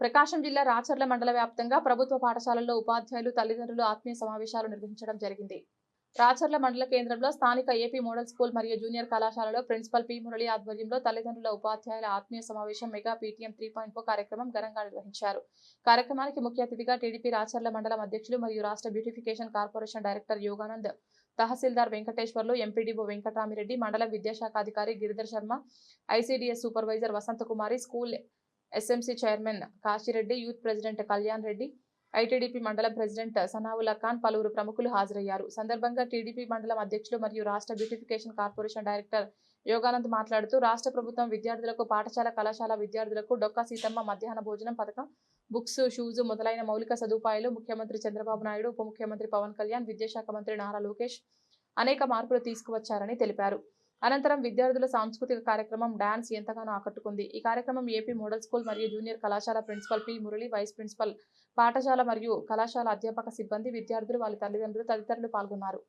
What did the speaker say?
ప్రకాశం జిల్లా రాచర్ల మండల వ్యాప్తంగా ప్రభుత్వ పాఠశాలల్లో ఉపాధ్యాయులు తల్లిదండ్రులు ఆత్మీయ సమావేశాలు నిర్వహించడం జరిగింది. రాచర్ల మండల కేంద్రంలో స్థానిక ఏపీ మోడల్ స్కూల్ మరియు జూనియర్ కళాశాలలో ప్రిన్సిపల్ పి మురళి ఆధ్వర్యంలో తల్లిదండ్రుల ఉపాధ్యాయుల ఆత్మీయ సమావేశం మెగా పీటీఎం త్రీ పాయింట్ కార్యక్రమం ఘనంగా నిర్వహించారు. కార్యక్రమానికి ముఖ్య అతిథిగా టీడీపీ రాచర్ల మండలం అధ్యక్షులు మరియు రాష్ట్ర బ్యూటిఫికేషన్ కార్పొరేషన్ డైరెక్టర్ యోగానంద్ తహసీల్దార్ వెంకటేశ్వర్లు ఎంపీడీఓ వెంకటరామిరెడ్డి మండల విద్యాశాఖ అధికారి Giridhar Sharma ICDS supervisor Vasanthakumari school SMC chairman Kasireddy youth president Kalyan Reddy ITDP మండలం ప్రెసిడెంట్ సనావుల్లా ఖాన్ పలువురు ప్రముఖులు హాజరయ్యారు. సందర్భంగా టీడీపీ మండలం అధ్యక్షులు మరియు రాష్ట్ర బ్యూటిఫికేషన్ కార్పొరేషన్ డైరెక్టర్ యోగానంద్ మాట్లాడుతూ రాష్ట్ర ప్రభుత్వం విద్యార్థులకు పాఠశాల కళాశాల విద్యార్థులకు డొక్కా సీతమ్మ మధ్యాహ్న భోజనం పథకం బుక్స్ షూస్ మొదలైన మౌలిక సదుపాయాలు ముఖ్యమంత్రి చంద్రబాబు నాయుడు ఉప ముఖ్యమంత్రి పవన్ కళ్యాణ్ విద్యాశాఖ మంత్రి నారా లోకేష్ అనేక మార్పులు తీసుకువచ్చారని తెలిపారు. అనంతరం విద్యార్థుల సాంస్కృతిక కార్యక్రమం డాన్స్ ఎంతగానో ఆకట్టుకుంది. ఈ కార్యక్రమం ఏపీ మోడల్ స్కూల్ మరియు జూనియర్ కళాశాల principal P Murali vice principal పాఠశాల మరియు కళాశాల అధ్యాపక సిబ్బంది విద్యార్థులు వాళ్ళ తల్లిదండ్రులు తదితరులు పాల్గొన్నారు.